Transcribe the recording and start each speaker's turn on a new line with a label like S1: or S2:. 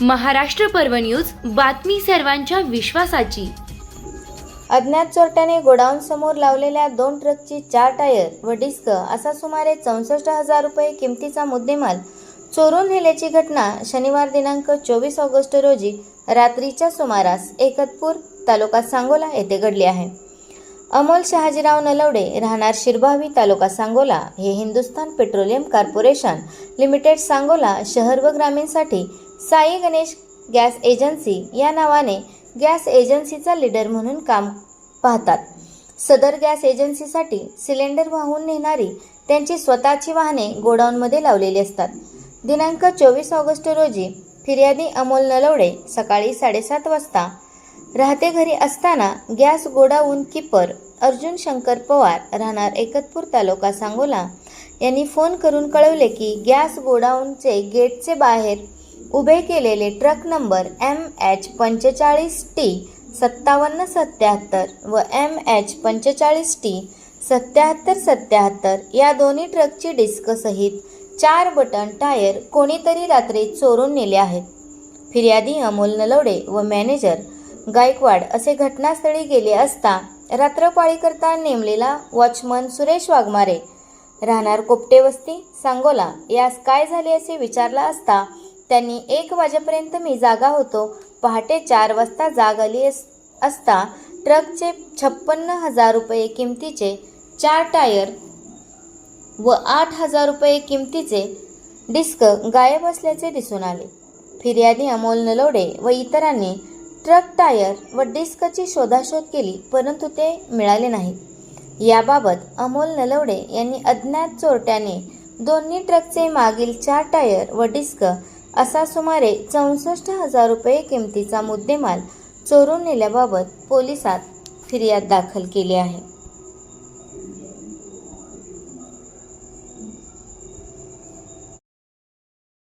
S1: महाराष्ट्र पर्व न्यूज बातमी सर्वांच्या विश्वासाची.
S2: अज्ञात चोरट्याने गोडाऊन समोर लावलेल्या दोन ट्रकची चार टायर व डिस्क असा सुमारे चौसष्ट हजार रुपये किमतीचा मुद्देमाल चोरून नेल्याची घटना शनिवार दिनांक चोवीस ऑगस्ट रोजी रात्रीच्या सुमारास एकतपूर तालुका सांगोला येथे घडली आहे. अमोल शहाजीराव नलवडे राहणार शिरभावी तालुका सांगोला हे Hindustan petroleum corporation limited Sangola शहर व ग्रामीणसाठी साई गणेश गॅस एजन्सी या नावाने गॅस एजन्सीचा लीडर म्हणून काम पाहतात. सदर गॅस एजन्सीसाठी सिलेंडर वाहून नेणारी त्यांची स्वतःची वाहने गोडाऊनमध्ये लावलेली असतात. दिनांक चोवीस ऑगस्ट रोजी फिर्यादी अमोल नलवडे सकाळी साडेसात वाजता राहते घरी असताना gas godown keeper Arjun Shankar Pawar राहणार एकतपूर तालुका सांगोला यांनी फोन करून कळवले की गॅस गोडाऊनचे गेटचे बाहेर उभे केलेले ट्रक नंबर एम एच पंचेचाळीस टी सत्तावन्न सत्याहत्तर व एम एच पंचेचाळीस टी सत्याहत्तर सत्याहत्तर या दोन्ही ट्रकची डिस्कसहित चार बटन टायर कोणीतरी रात्री चोरून नेले आहेत. फिर्यादी अमोल नलवडे व मॅनेजर गायकवाड असे घटनास्थळी गेले असता रात्रपाळीकरता नेमलेला वॉचमन सुरेश वाघमारे राहणार कोपटे वस्ती सांगोला यास काय झाले असे विचारला असता त्यांनी एक वाजेपर्यंत मी जागा होतो. पहाटे चार वाजता जाग आली अस- असता ट्रकचे छप्पन्न हजार रुपये किमतीचे चार टायर व आठ हजार रुपये किमतीचे डिस्क गायब असल्याचे दिसून आले. फिर्यादी अमोल नलोडे व इतरांनी ट्रक टायर व डिस्कची शोधाशोध केली परंतु ते मिळाले नाहीत याबाबत अमोल नलवडे यांनी अज्ञात चोरट्याने दोन्ही ट्रकचे मागील चार टायर व डिस्क असा सुमारे चौसष्ट हजार रुपये किमतीचा मुद्देमाल चोरून नेल्याबाबत पोलिसात फिर्याद दाखल केली आहे.